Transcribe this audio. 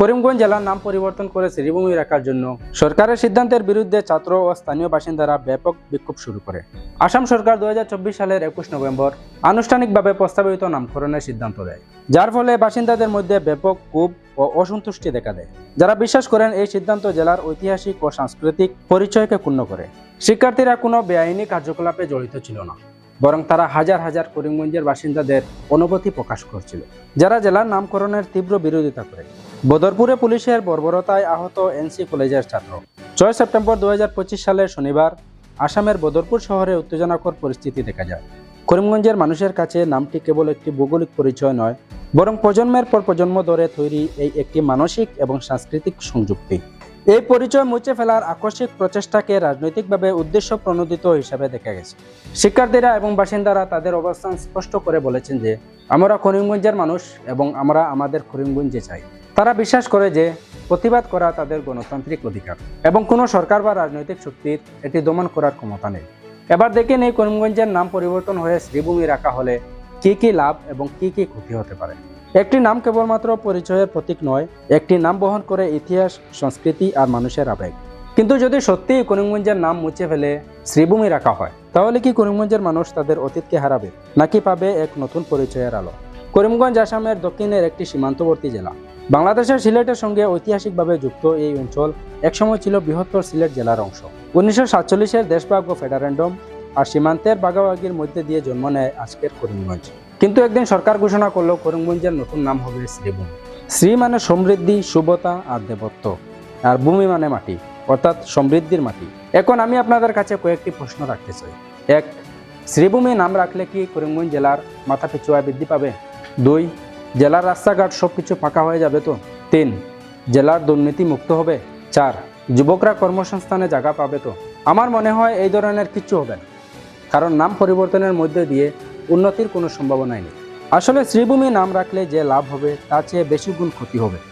করিমগঞ্জ জেলার নাম পরিবর্তন করে শ্রীভূমি রাখার জন্য সরকারের সিদ্ধান্তের বিরুদ্ধে ছাত্র ও স্থানীয় বাসিন্দারা ব্যাপক বিক্ষোভ শুরু করে। আসাম সরকার দুহাজার চব্বিশ সালের একুশ নভেম্বর আনুষ্ঠানিকভাবে প্রস্তাবিত নামকরণের সিদ্ধান্ত দেয়, যার ফলে বাসিন্দাদের মধ্যে ব্যাপক ক্ষোভ ও অসন্তুষ্টি দেখা দেয়। যারা বিশ্বাস করেন এই সিদ্ধান্ত জেলার ঐতিহাসিক ও সাংস্কৃতিক পরিচয়কে ক্ষুণ্ণ করে। শিক্ষার্থীরা কোনো বেআইনি কার্যকলাপে জড়িত ছিল না। বরং তারা হাজার হাজার করিমগঞ্জের বাসিন্দাদের অনুভূতি প্রকাশ করছিল। যারা জেলার নামকরণের তীব্র বিরোধিতা করে। বদরপুরে পুলিশের বর্বরতায় আহত এনসি কলেজের ছাত্র। ছয় সেপ্টেম্বর দুহাজার পঁচিশ সালের শনিবার আসামের বদরপুর শহরে উত্তেজনাকর পরিস্থিতি দেখা যায়। করিমগঞ্জের মানুষের কাছে নামটি কেবল একটি ভৌগোলিক পরিচয় নয়, বরং প্রজন্মের পর প্রজন্ম ধরে তৈরি এই একটি মানসিক এবং সাংস্কৃতিক সংযুক্তি। এই পরিচয় মুছে ফেলার আকস্মিক প্রচেষ্টাকে রাজনৈতিকভাবে উদ্দেশ্য প্রণোদিত হিসাবে দেখা গেছে। শিক্ষার্থীরা এবং বাসিন্দারা তাদের অবস্থান স্পষ্ট করে বলেছেন যে, আমরা করিমগঞ্জের মানুষ এবং আমরা আমাদের করিমগঞ্জে চাই। তারা বিশ্বাস করে যে, প্রতিবাদ করা তাদের গণতান্ত্রিক অধিকার এবং কোনো সরকার বা রাজনৈতিক শক্তির এটি দমন করার ক্ষমতা নেই। এবার দেখে নেই করিমগঞ্জের নাম পরিবর্তন হয়ে শ্রীভূমি রাখা হলে কি কি লাভ এবং কি কি ক্ষতি হতে পারে। একটি নাম কেবলমাত্র পরিচয়ের প্রতীক নয়, একটি নাম বহন করে ইতিহাস, সংস্কৃতি আর মানুষের আবেগ। কিন্তু যদি সত্যিই করিমগঞ্জের নাম মুছে ফেলে শ্রীভূমি রাখা হয়, তাহলে কি করিমগঞ্জের মানুষ তাদের অতীতকে হারাবে, নাকি পাবে এক নতুন পরিচয়ের আলো? করিমগঞ্জ আসামের দক্ষিণের একটি সীমান্তবর্তী জেলা। বাংলাদেশের সিলেটের সঙ্গে ঐতিহাসিকভাবে যুক্ত এই অঞ্চল একসময় ছিল বৃহত্তর সিলেট জেলার অংশ। উনিশশো সাতচল্লিশের দেশভাগ ও ফেডারেন্ডম আর সীমান্তের বাগাবাগির মধ্যে দিয়ে জন্ম নেয় আজকের করিমগঞ্জ কিন্তু একদিন সরকার ঘোষণা করল করিমগঞ্জের নতুন নাম হবে শ্রীভূমি। শ্রী মানে সমৃদ্ধি শুভতা আর দেবত্ব। আর ভূমি মানে মাটি, অর্থাৎ সমৃদ্ধির মাটি। এখন আমি আপনাদের কাছে কয়েকটি প্রশ্ন রাখতে চাই। এক, শ্রীভূমি নাম রাখলে কি করিমগঞ্জ জেলার মাথা পিছু আয় বৃদ্ধি পাবে? দুই, জেলার রাস্তাঘাট সব কিছু ফাঁকা হয়ে যাবে তো? তিন, জেলার দুর্নীতি মুক্ত হবে? চার, যুবকরা কর্মসংস্থানে জায়গা পাবে তো? আমার মনে হয় এই ধরনের কিছু হবে না। কারণ নাম পরিবর্তনের মধ্যে দিয়ে উন্নতির কোনো সম্ভাবনাই নেই। আসলে শ্রীভূমি নাম রাখলে যে লাভ হবে, তার চেয়ে বেশি গুণ ক্ষতি হবে।